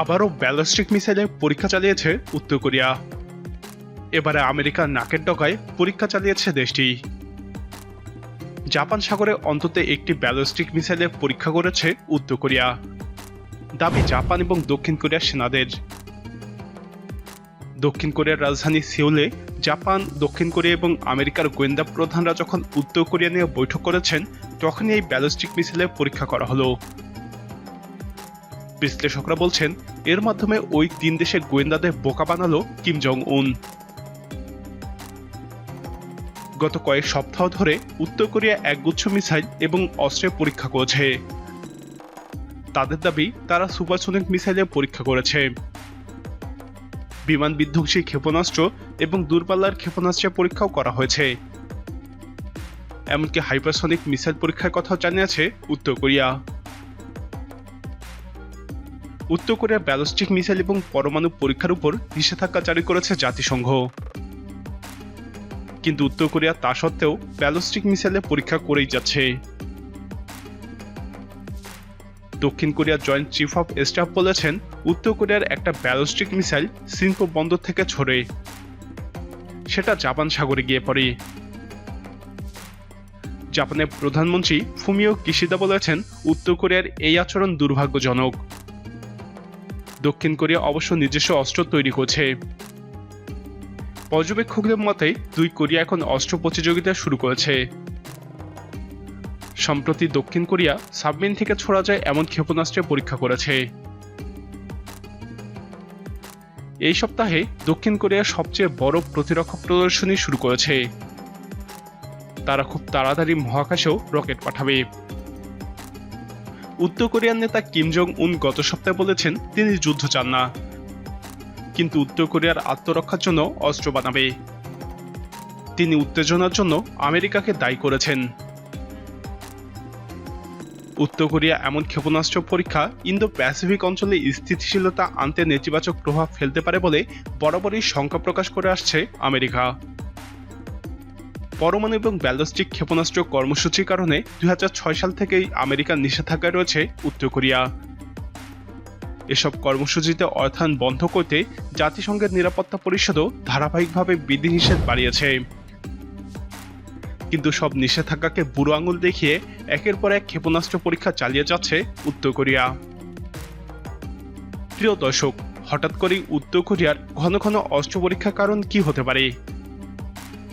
আবারও ব্যালিস্টিক মিসাইলের পরীক্ষা চালিয়েছে উত্তর কোরিয়া। এবারে আমেরিকার নাকের ডগায় পরীক্ষা চালিয়েছে দেশটি। জাপান সাগরে অন্তত একটি ব্যালিস্টিক মিসাইলের পরীক্ষা করেছে উত্তর কোরিয়া। দাবি জাপান এবং দক্ষিণ কোরিয়ার সেনাদের। দক্ষিণ কোরিয়ার রাজধানী সিউলে জাপান, দক্ষিণ কোরিয়া এবং আমেরিকার গোয়েন্দা প্রধানরা যখন উত্তর কোরিয়া নিয়ে বৈঠক করেছেন, তখনই এই ব্যালিস্টিক মিসাইলের পরীক্ষা করা হলো। বিশ্লেষকরা বলছেন, এর মাধ্যমে ওই তিন দেশের গোয়েন্দাদের বোকা বানালো কিম জং উন গত কয়েক সপ্তাহ ধরে উত্তর কোরিয়া একগুচ্ছ মিসাইল এবং অস্ত্রের পরীক্ষা করেছে। তাদের দাবি, তারা সুপারসোনিক মিসাইলের পরীক্ষা করেছে। বিমান বিধ্বংসী ক্ষেপণাস্ত্র এবং দূরপাল্লার ক্ষেপণাস্ত্রের পরীক্ষাও করা হয়েছে। এমনকি হাইপারসনিক মিসাইল পরীক্ষার কথাও জানিয়েছে উত্তর কোরিয়া। উত্তর কোরিয়া ব্যালিস্টিক মিসাইল এবং পরমাণু পরীক্ষার উপর নিষেধাজ্ঞা জারি করেছে জাতিসংঘ। কিন্তু উত্তর কোরিয়া তা সত্ত্বেও ব্যালিস্টিক মিসাইলে পরীক্ষা করেই যাচ্ছে। দক্ষিণ কোরিয়ার জয়েন্ট চিফ অফ স্টাফ বলেছেন, উত্তর কোরিয়ার একটা ব্যালিস্টিক মিসাইল সিনপো বন্দর থেকে ছড়ে। সেটা জাপান সাগরে গিয়ে পড়ে। জাপানের প্রধানমন্ত্রী ফুমিও কিশিদা বলেছেন, উত্তর কোরিয়ার এই আচরণ দুর্ভাগ্যজনক। দক্ষিণ কোরিয়া অবশ্য নিজস্ব অস্ত্র তৈরি করছে। পর্যবেক্ষকদের মতে, দুই কোরিয়া এখন অস্ত্র প্রতিযোগিতা শুরু করেছে। সম্প্রতি দক্ষিণ কোরিয়া সাবমেরিন থেকে ছোড়া যায় এমন ক্ষেপণাস্ত্রের পরীক্ষা করেছে। এই সপ্তাহে দক্ষিণ কোরিয়া সবচেয়ে বড় প্রতিরক্ষা প্রদর্শনী শুরু করেছে। তারা খুব তাড়াতাড়ি মহাকাশেও রকেট পাঠাবে। উত্তর কোরিয়ার নেতা কিম জং উন গত সপ্তাহে বলেছেন, তিনি যুদ্ধ চান না। কিন্তু উত্তর কোরিয়ার আত্মরক্ষার জন্য অস্ত্র বানাবে। তিনি উত্তেজনার জন্য আমেরিকাকে দায়ী করেছেন। উত্তর কোরিয়া এমন ক্ষেপণাস্ত্র পরীক্ষা ইন্দো প্যাসিফিক অঞ্চলে স্থিতিশীলতা আনতে নেতিবাচক প্রভাব ফেলতে পারে বলে বরাবরই শঙ্কা প্রকাশ করে আসছে আমেরিকা। পরমাণু এবং ব্যালিস্টিক ক্ষেপণাস্ত্র কর্মসূচির কারণে দুই হাজার ছয় সাল থেকেই আমেরিকার নিষেধাজ্ঞায় রয়েছে উত্তর কোরিয়া। এসব কর্মসূচিতে অর্থায়ন বন্ধ করতে জাতিসংঘের নিরাপত্তা পরিষদও ধারাবাহিকভাবে বিধিনিষেধ বাড়িয়েছে। কিন্তু সব নিষেধাজ্ঞাকে বুড়ো আঙুল দেখিয়ে একের পর এক ক্ষেপণাস্ত্র পরীক্ষা চালিয়ে যাচ্ছে উত্তর কোরিয়া। প্রিয় দর্শক, হঠাৎ করেই উত্তর কোরিয়ার ঘন ঘন অস্ত্র পরীক্ষার কারণ কি হতে পারে?